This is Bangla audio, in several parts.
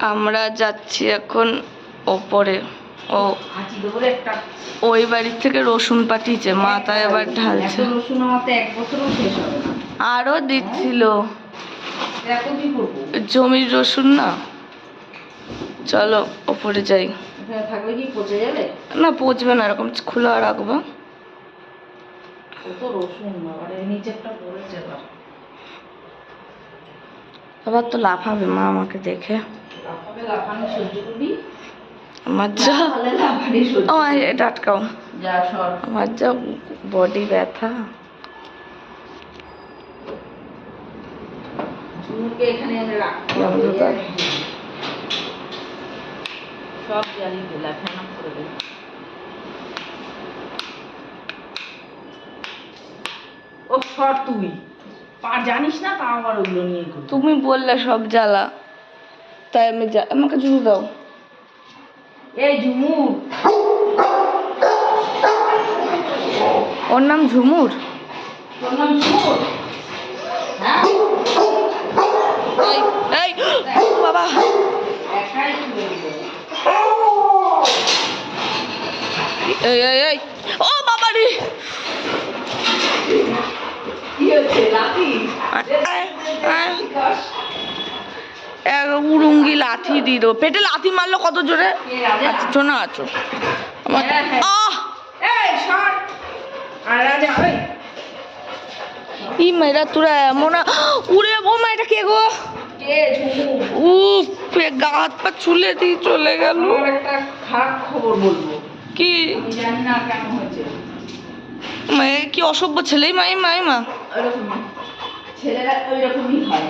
আমরা যাচ্ছি এখন ওপরে। ও, ওই বাড়ির থেকে রসুন পাঠিয়েছে মাথা এবার ঢালছে। আরও দিচ্ছিল। জমির রসুন না? চলো, ওপরে যাই। না, পচবে না, এরকম খোলা রাখব। আবার তো লাফাবে মা আমাকে দেখে। আমার যা আমার এটা আটকাও। আমার যা বডি ব্যথা। সব দিলা ফেনা করে ও সর তুই। জানিস না তা ওগুলো নিয়ে তুমি বললে সব জ্বালা। তাই আমি যা আমাকে জুড়ে দাও এই ঝুমুর ওর নাম ঝুমুর তোর নাম ঝুমুর এই বাবা এই এই ও বাবা রে কি হচ্ছে লাঠি এক লাথি দিয়ে দেবো। পেটে লাথি মারলো কত জোরে? আচ্ছা শোনা আছো। আমার হ্যাঁ, হ্যাঁ। আহ! ই মেয়েরা তোরা এমন উড়ে ও মা এটা কে গো উফ গা হাত পা চুলে দিয়ে চলে গেল। একটা খারাপ খবর বলব। কি? আমি জানি না কেন হয়েছে। মেয়ে কি অসভ্য ছেলেই মাই মাই মা? ছেলেরা ওই রকমই হয়।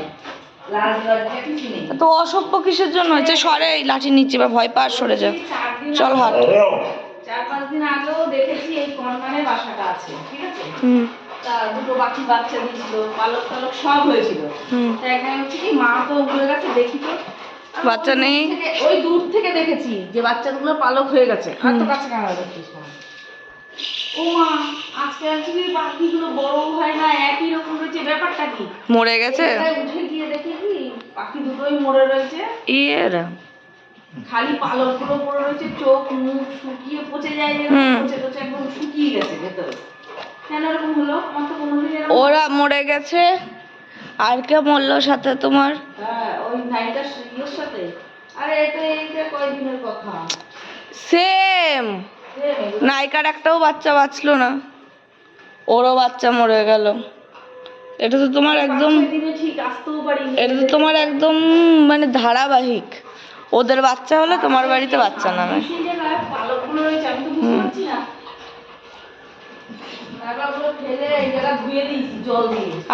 তো অসভ্য কিসের জন্য? হয়েছে সরে এই লাঠি নিচে বা ভয় পা সরে যা চল হাট। চার পাঁচ দিন আগেও দেখেছি এই বাসাটা আছে ঠিক আছে? হুম। তা দুটো বাকি বাচ্চা দিয়েছিল পালক টালক সব হয়েছিল। তা এখানে হচ্ছে কি মা তো গেছে দেখি তো। বাচ্চা নেই? ওই দূর থেকে দেখেছি যে বাচ্চাগুলো পালক হয়ে গেছে। আর তো কাছে কামড়া দেখছিস না আজকে আজকে পাখিগুলো বড় হয় না একই রকম রয়েছে ব্যাপারটা কি? মরে গেছে? উঠে গিয়ে দেখি কি পাখি দুটোই মরে রয়েছে। ইয়েরা। খালি পালকগুলো পড়ে রয়েছে চোখ মুখ শুকিয়ে পচে যায় পচে পচে একদম শুকিয়ে গেছে ভেতরে। কেন এরকম হলো? আমার তো কোনোদিন ওরা মরে গেছে। আর কে মরলো সাথে তোমার? হ্যাঁ ওই সাথে। আরে এটা এইটা কয়দিনের কথা? সে নায়িকার একটাও বাচ্চা বাঁচলো না। ওরও বাচ্চা মরে গেল। এটা তো তোমার একদম এটা তো তোমার একদম মানে ধারাবাহিক। ওদের বাচ্চা হলে তোমার বাড়িতে বাচ্চা নামে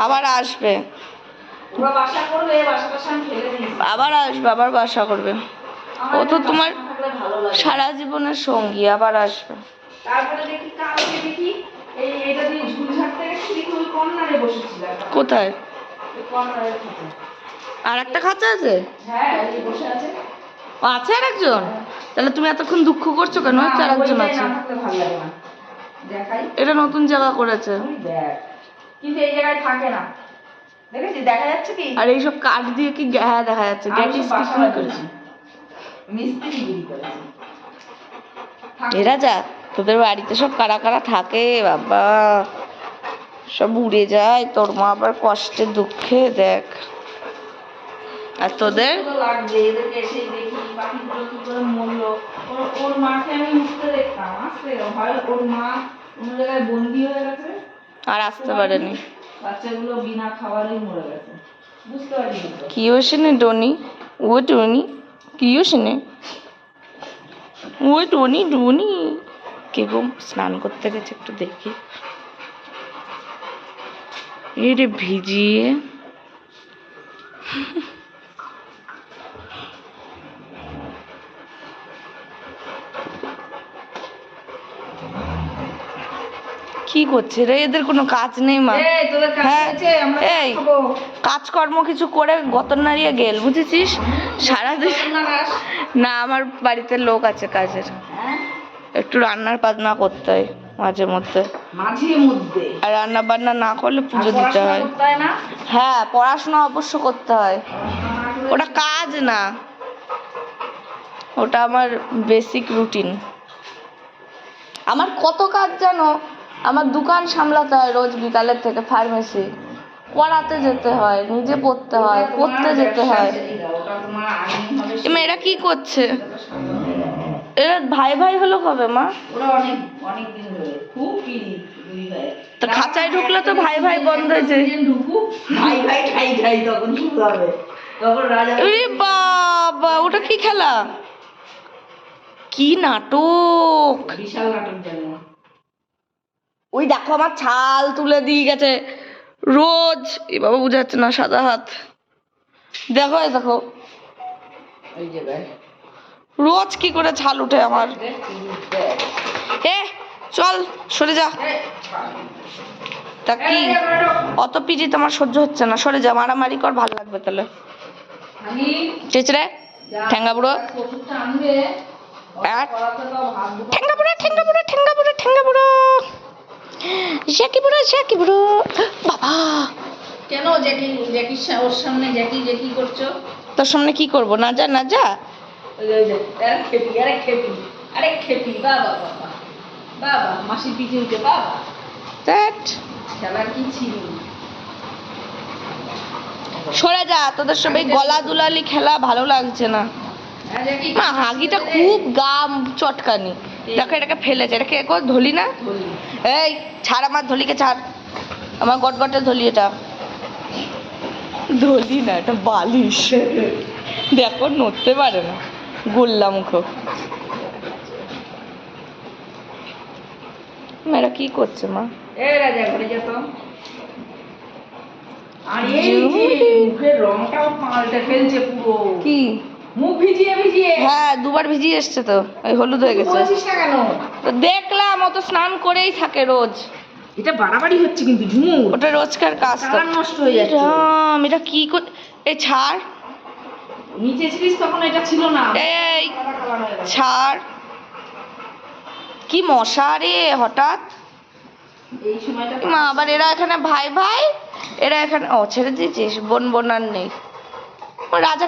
আবার আসবে। আবার আসবে আবার বাসা করবে। ও তো তোমার সারা জীবনের সঙ্গী আবার আসবে। তারপরে দেখি কালকে দেখি এই এটা দিয়ে ঝুল ঝাড়তে গেছি ওই কর্নারে বসেছিলাম। কোথায়? আর একটা খাঁচা আছে? হ্যাঁ বসে আছে। আর একজন তাহলে তুমি এতক্ষণ দুঃখ করছ কেন? আর একজন আছে। এটা নতুন জায়গা করেছে কিন্তু এই জায়গায় থাকে না। দেখেছি দেখা যাচ্ছে কি? আর এইসব কাঠ দিয়ে কি হ্যাঁ দেখা যাচ্ছে। গ্যাটিস। করেছে। এরা যা তোদের বাড়িতে সব কারা কারা থাকে বাবা। সব উড়ে যায় তোর মা আবার কষ্টে দুঃখে দেখ। আর তোদের? তো লাগবে এদেরকে এসে দেখি পাখিগুলো কি করে ওর ওর মাকে আমি উঠতে দেখতাম আসতে হয় ওর মা অন্য জায়গায় বন্দি হয়ে গেছে। আর আসতে পারেনি। বাচ্চাগুলো বিনা মরে গেছে। বুঝতে কি ওসেনে ডনি? ও টনি কি শুনে? ওই টনি ডনি কে গো স্নান করতে গেছে একটু দেখি। এরে ভিজিয়ে। কি করছে রে? এদের কোনো কাজ নেই মা। এই হ্যাঁ, এই। কাজকর্ম কিছু করে গতর নাড়িয়ে গেল বুঝেছিস? সারাদিন না না আমার বাড়িতে লোক আছে কাজের। হ্যাঁ? একটু রান্নার বান্না করতে হয় মাঝে মধ্যে। মাঝে মধ্যে? আর রান্না বান্না না করলে পুজো দিতে হয়। হয় পড়াশোনা অবশ্য করতে হয়। ওটা কাজ না। ওটা আমার বেসিক রুটিন আমার কত কাজ জানো? আমার দোকান সামলাতে হয় রোজ বিকালের থেকে ফার্মেসি পড়াতে যেতে হয় নিজে পড়তে হয় পড়তে যেতে হয়। ওটা তোমার এ মেয়েরা কি করছে? এরা ভাই ভাই হলো কবে মা? তো খাঁচায় ঢুকলে তো ভাই ভাই বন্ধ হয়েছে বাবা ওটা কি খেলা? কি নাটক? বিশাল নাটক জানো। ওই দেখো আমার ছাল তুলে দিয়ে গেছে। রোজ এ বাবা বুঝাচ্ছে না সাদা হাত। দেখো এই দেখো। রোজ কি করে ছাল উঠে আমার? এ চল সরে যা। তা কি? অত পিজি তোমার সহ্য হচ্ছে না। সরে যা মারামারি কর ভালো লাগবে তাহলে। চেচড়ে ঠ্যাঙ্গা বুড়ো। ঠ্যাঙ্গা বুড়ো ঠ্যাঙ্গা বুড়ো বুড়ো জ্যাকি বুড়ো জ্যাকি বুড়ো বাবা। কেন জ্যাকি জ্যাকির সা- ওর সামনে জ্যাকি জ্যাকি করছ? তোর সামনে কি করব? না যা না যা। আরে খেপি আরে খেপি আরে খেপি বাবা বাবা বাবা পিঠে উঠে বাবা। ধ্যাৎ। খেলার কি ছিল? সরে যা তোদের সবাই গলা দুলালি খেলা ভালো লাগছে না। মা হাগিটা খুব গাম চটকানি। দেখো এটাকে ফেলেছে। এটাকে একো ধলি না? এই ছাড় আমার ধলিকে ছাড়। আমার গট গটগটে ধলি এটা। ধলি না এটা বালিশ। দেখো নড়তে পারে না। গোল্লা মুখ। মেয়েরা কি করছে মা? কি? মুখ ভিজিয়ে ভিজিয়ে। হ্যাঁ দুবার ভিজিয়ে এসছে তো ওই হলুদ হয়ে গেছে। তো দেখলাম ও তো স্নান করেই থাকে রোজ। এটা বাড়াবাড়ি হচ্ছে কিন্তু ঝুমুর। ওটা রোজকার কাজ তো। নষ্ট হয়ে যাচ্ছে। রাম এটা কি কর এই ছাড়। নিচে ছিলিস তখন এটা ছিল না। এই। ছাড়। কি মশা রে হঠাৎ। এই সময়টা মা আবার এরা এখানে ভাই ভাই। এরা এখানে ও ছেড়ে দিয়েছিস বোন বোন আর নেই। রাজা